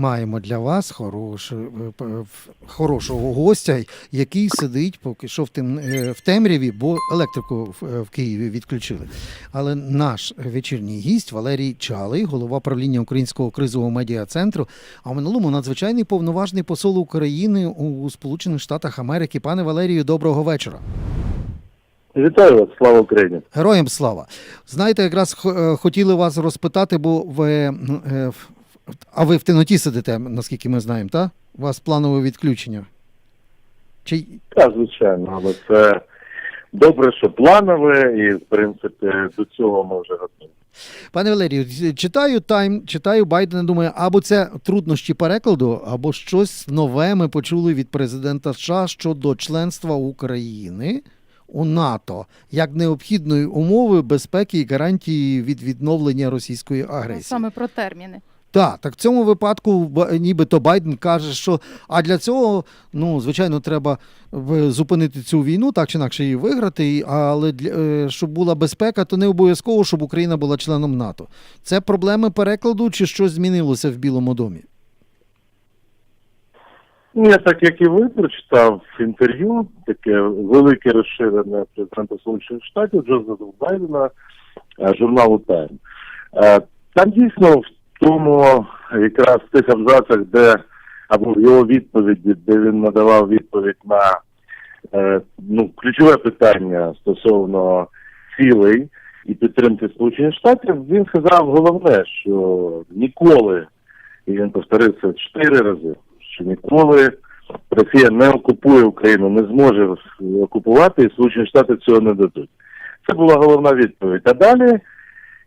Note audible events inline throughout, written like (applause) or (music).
Маємо для вас хорошу, е, в- хорошого гостя, який сидить поки що в, тем, е, в темряві, бо електрику в, е, Києві відключили. Але наш вечірній гість Валерій Чалий, голова правління Українського кризового медіа центру, а в минулому надзвичайний повноважний посол України у Сполучених Штатах Америки. Пане Валерію, доброго вечора. Вітаю вас, слава Україні. Героям слава. Знаєте, якраз хотіли вас розпитати, бо в- а ви в темноті сидите, наскільки ми знаємо, так? У вас планове відключення. Чи Так, звичайно, але це добре, що планове, і в принципі до цього ми вже готові. пане Валерію, читаю тайм, читаю Байдена, думаю, або це труднощі перекладу, або щось нове ми почули від президента США щодо членства України у НАТО як необхідної умови безпеки і гарантії від відновлення російської агресії. Саме про терміни. Так, так в цьому випадку нібито Байден каже, що а для цього, ну звичайно, треба зупинити цю війну, так чи інакше її виграти. Але для е, щоб була безпека, то не обов'язково, щоб Україна була членом НАТО. Це проблеми перекладу, чи щось змінилося в Білому домі? Я так як і ви прочитав інтерв'ю, таке велике розширене президента Сполучених Штатів Джозефа Байдена е, журналу Тайм. Е, Там дійсно в тому якраз в тих абзацах, де або в його відповіді, де він надавав відповідь на е, ну, ключове питання стосовно цілей і підтримки Сполучених Штатів, він сказав головне, що ніколи, і він повторив це чотири рази, що ніколи Росія не окупує Україну, не зможе окупувати, і Сполучені Штати цього не дадуть. Це була головна відповідь. А далі,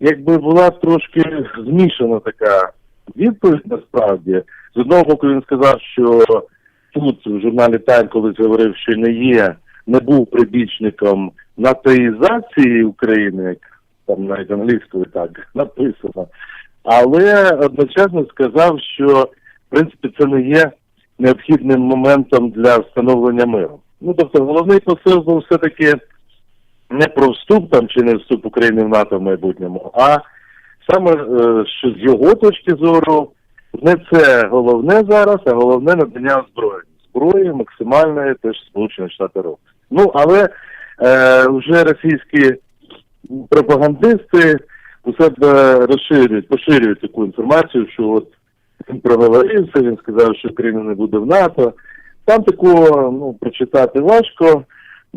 якби була трошки змішана така відповідь насправді. З одного боку він сказав, що тут в журналі Тайм колись говорив, що не є, не був прибічником натоїзації України, як там навіть англійською так написано. Але одночасно сказав, що в принципі це не є необхідним моментом для встановлення миру. Ну тобто головний посил був все-таки не про вступ там чи не вступ України в НАТО в майбутньому, а саме е, що з його точки зору не це головне зараз, а головне надання зброї. Зброї максимальної теж Сполучені Штати роблять. Ну але е, вже російські пропагандисти у себе розширюють, поширюють таку інформацію, що от він проговорився, він сказав, що Україна не буде в НАТО. Там такого ну, прочитати важко.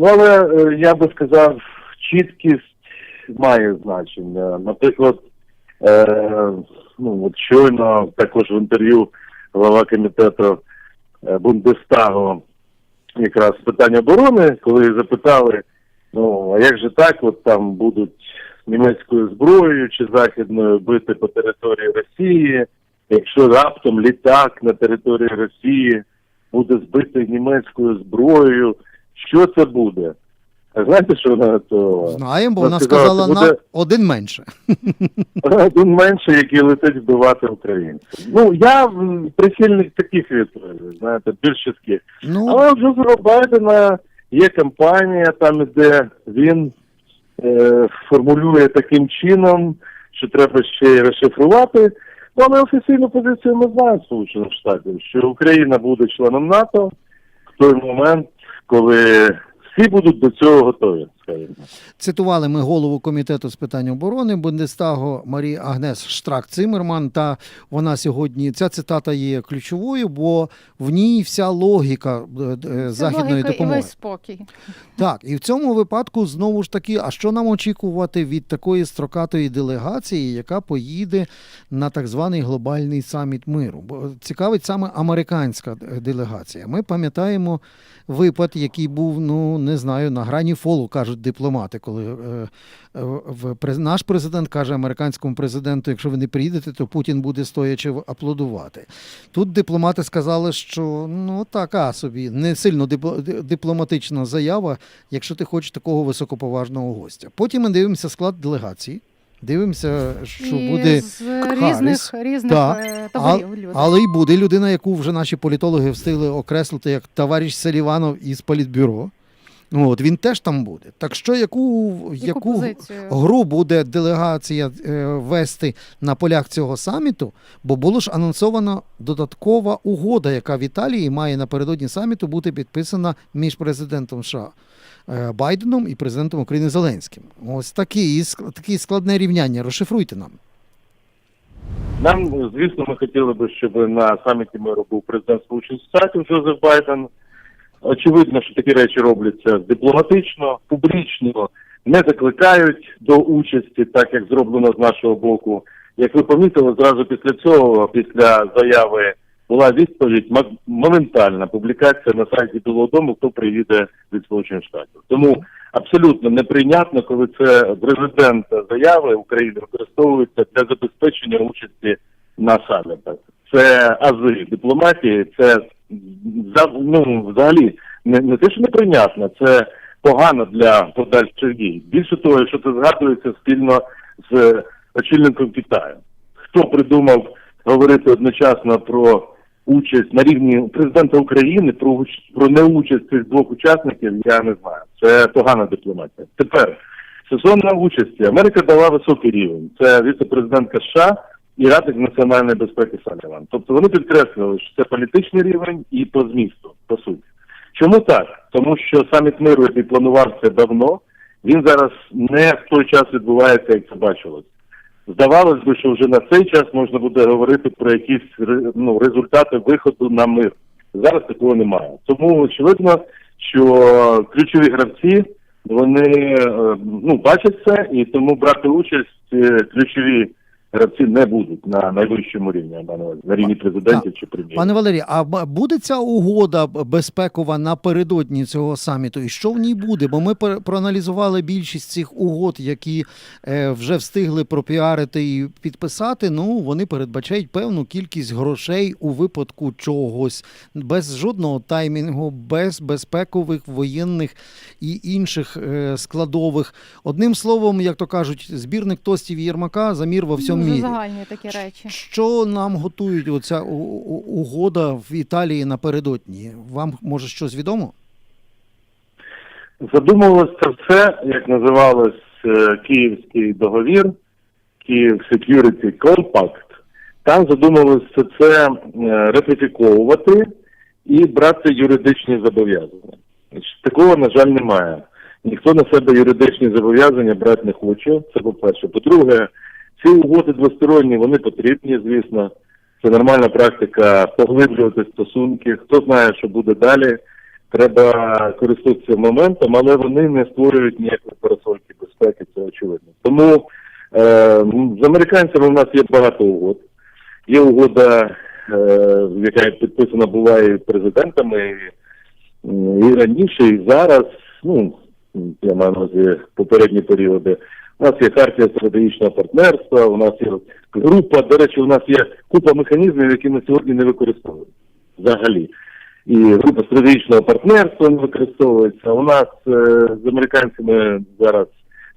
Ну але е, я би сказав, чіткість має значення. Наприклад, е, ну от щойно також в інтерв'ю голова комітету е, Бундестагу якраз з питань оборони, коли запитали, ну а як же так, от там будуть німецькою зброєю чи західною бити по території Росії, якщо раптом літак на території Росії буде збитий німецькою зброєю, що це буде? А знаєте, що вона то Знаємо, бо вона сказала, це на один менше. (laughs) один менше, який летить вбивати українців. Ну я прихильник таких відповідей, знаєте, більш чітких. Ну Але у Джозефа Байдена є кампанія, там де він е, формулює таким чином, що треба ще й розшифрувати. Ну, але офіційну позицію ми знаємо Сполучених Штатів, що Україна буде членом НАТО в той момент, коли всі будуть до цього готові. Цитували ми голову комітету з питань оборони Бундестагу Марі Агнес Штрак Цимерман. Та вона сьогодні ця цитата є ключовою, бо в ній вся логіка е, е, Це західної логіка допомоги. і весь спокій. Так, і в цьому випадку знову ж таки, а що нам очікувати від такої строкатої делегації, яка поїде на так званий глобальний саміт миру? Бо цікавить саме американська делегація. Ми пам'ятаємо випад, який був, ну не знаю, на грані фолу, кажуть дипломати, коли е, е, в наш президент каже американському президенту, якщо ви не приїдете, то Путін буде стоячи аплодувати. Тут дипломати сказали, що ну така собі не сильно дипломатична заява, якщо ти хочеш такого високоповажного гостя. Потім ми дивимося склад делегації. Дивимося, що і буде з Харріс. різних, різних Так. е, люди. але й буде людина, яку вже наші політологи встигли окреслити як товариш Селіванов із Політбюро. Ну, От він теж там буде. Так що яку, Яку яку позицію? гру буде делегація е, вести на полях цього саміту? Бо було ж анонсовано додаткова угода, яка в Італії має напередодні саміту бути підписана між президентом США е, Байденом і президентом України Зеленським. Ось такі, такі складне рівняння. Розшифруйте нам. Нам, звісно, ми хотіли би, щоб на саміті миру був президент Сполучених Штатів Джозеф Байден. Очевидно, що такі речі робляться дипломатично, публічно, не закликають до участі, так як зроблено з нашого боку. Як ви помітили, зразу після цього, після заяви, була відповідь моментальна публікація на сайті Білого Дому, хто приїде від Сполучених Штатів. Тому абсолютно неприйнятно, коли це президента заяви України використовуються для забезпечення участі на самітах. Це ази дипломатії, це ну, взагалі не, не те, що неприйнятно, це погано для подальших дій. Більше того, якщо це згадується спільно з очільником Китаю. Хто придумав говорити одночасно про участь на рівні президента України, про, про неучасть цих двох учасників, я не знаю. Це погана дипломатія. Тепер стосовно участі, Америка дала високий рівень. Це віце-президентка США і Радник національної безпеки Саліван. Тобто вони підкреслили, що це політичний рівень і по змісту, по суті. Чому так? Тому що саміт миру, який планувався давно, він зараз не в той час відбувається, як це бачилось. Здавалось би, що вже на цей час можна буде говорити про якісь ну, результати виходу на мир. Зараз такого немає. Тому очевидно, що ключові гравці вони е, ну, бачать це, і тому брати участь е, ключові гравці не будуть на найвищому рівні, на рівні президентів чи прем'єрів. Пане Валерій, а буде ця угода безпекова напередодні цього саміту? І що в ній буде? Бо ми проаналізували більшість цих угод, які е, вже встигли пропіарити і підписати. Ну вони передбачають певну кількість грошей у випадку чогось без жодного таймінгу, без безпекових воєнних і інших е, складових. Одним словом, як то кажуть, збірник тостів Єрмака замір во всьому Дуже мірі. загальні такі речі. Що нам готують оця угода в Італії напередодні? Вам може щось відомо? Задумувалось це все, як називалось е, Київський договір, Київ Security Compact. Там задумувалось все це е, ратифіковувати і брати юридичні зобов'язання. Такого, на жаль, немає. Ніхто на себе юридичні зобов'язання брати не хоче. Це по-перше. По-друге, ці угоди двосторонні, вони потрібні, звісно. Це нормальна практика поглиблювати стосунки. Хто знає, що буде далі. Треба користуватися моментом, але вони не створюють ніякої парасольки безпеки, це очевидно. Тому е, з американцями у нас є багато угод. Є угода, е, яка підписана була і президентами, і, і раніше, і зараз. Ну, я маю на увазі попередні періоди. У нас є хартія стратегічного партнерства, у нас є група, до речі, у нас є купа механізмів, які на сьогодні не використовують взагалі і група стратегічного партнерства не використовується. У нас е, з американцями зараз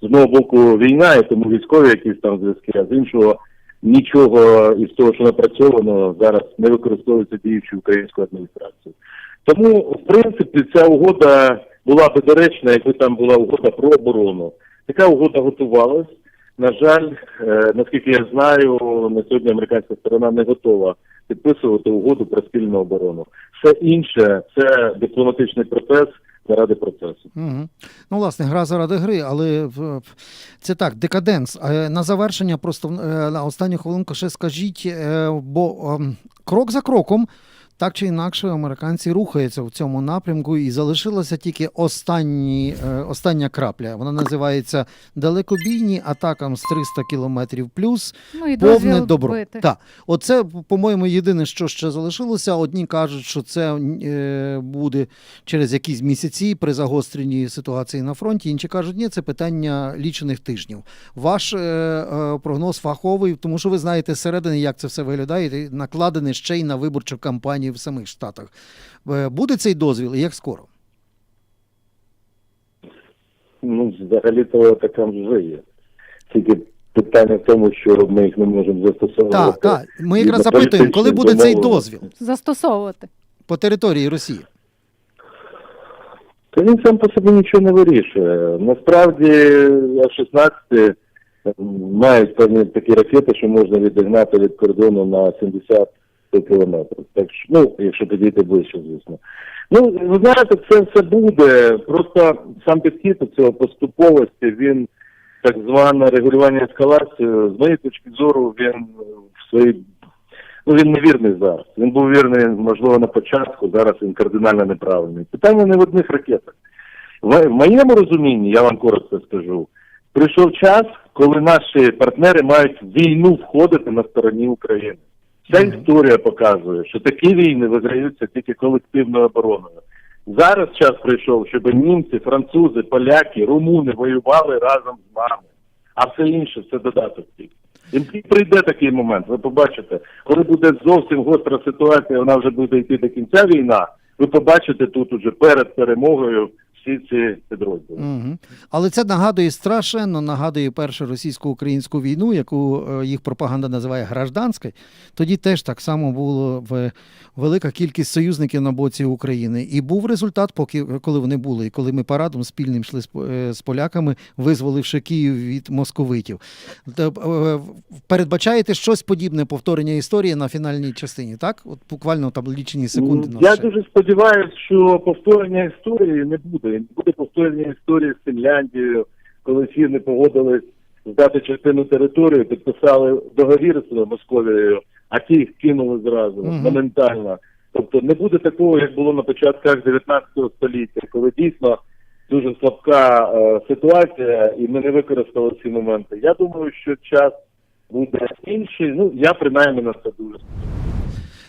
з одного боку війна, і тому військові якісь там зв'язки, а з іншого нічого із того, що напрацьовано, зараз не використовується діючою українською адміністрацією. Тому, в принципі, ця угода була би доречна, якби там була угода про оборону. Така угода готувалась. На жаль, е, наскільки я знаю, на сьогодні американська сторона не готова підписувати угоду про спільну оборону. Все інше це дипломатичний процес заради процесу. Угу. Ну, власне, гра заради гри, але в- це так, декаденс. Е, На завершення, просто е, на останню хвилинку ще скажіть, е, бо ем, крок за кроком. Так чи інакше, американці рухаються в цьому напрямку, і залишилася тільки останні, е, остання крапля. Вона називається далекобійні атакам з 300 кілометрів плюс. Ну і Повне добро. бити. Так, оце, по-моєму, єдине, що ще залишилося. Одні кажуть, що це е, буде через якісь місяці при загостренні ситуації на фронті. Інші кажуть, ні, це питання лічених тижнів. Ваш е, прогноз фаховий, тому що ви знаєте зсередини, як це все виглядає, і накладене ще й на виборчу кампанію в самих штатах. Е, буде цей дозвіл і як скоро? Ну, взагалі-то така вже є. Тільки питання в тому, що ми їх не можемо застосовувати. Так, так. Ми якраз запитуємо, коли буде цей дозвіл Застосовувати. по території Росії? Та він сам по собі нічого не вирішує. Насправді F-16 мають певні такі ракети, що можна відігнати від кордону на 70 кілометрів. Так що, ну, якщо підійти ближче, звісно. Ну, ви знаєте, це все буде. Просто сам підхід до цього поступовості, він так зване регулювання ескалації, з моєї точки зору, він в своїй Ну, він невірний зараз. Він був вірний, можливо, на початку, зараз він кардинально неправильний. Питання не в одних ракетах. В моєму розумінні, я вам коротко скажу, прийшов час, коли наші партнери мають війну входити на стороні України. Вся Мгм. історія показує, що такі війни виграються тільки колективною обороною. Зараз час прийшов, щоб німці, французи, поляки, румуни воювали разом з нами. А все інше це додаток. І прийде такий момент, ви побачите, коли буде зовсім гостра ситуація, вона вже буде йти до кінця війна, ви побачите тут уже перед перемогою всі ці підрозділи. Угу. Але це нагадує страшенно, нагадує першу російсько-українську війну, яку е, їх пропаганда називає гражданською. Тоді теж так само було в велика кількість союзників на боці України. І був результат, поки коли вони були, і коли ми парадом спільним йшли з, е, з поляками, визволивши Київ від московитів. Е, Передбачаєте щось подібне повторення історії на фінальній частині, так? От буквально там лічені секунди. Ну, Я ще. дуже сподіваюся, що повторення історії не буде. Не буде повторення історії з Фінляндією, коли всі не погодились здати частину території, підписали договір з Московією, а ті їх кинули зразу Мгм. моментально. Тобто не буде такого, як було на початках 19 століття, коли дійсно дуже слабка е, ситуація, і ми не використали ці моменти. Я думаю, що час буде інший. Ну я принаймні на це дуже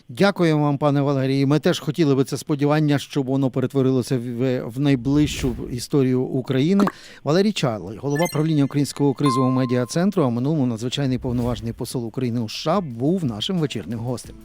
Дякуємо вам, пане Валерії. Ми теж хотіли би це сподівання, щоб воно перетворилося в, найближчу історію України. Валерій Чарлий, голова правління Українського кризового медіа центру, а минулому надзвичайний повноважний посол України у США, був нашим вечірним гостем.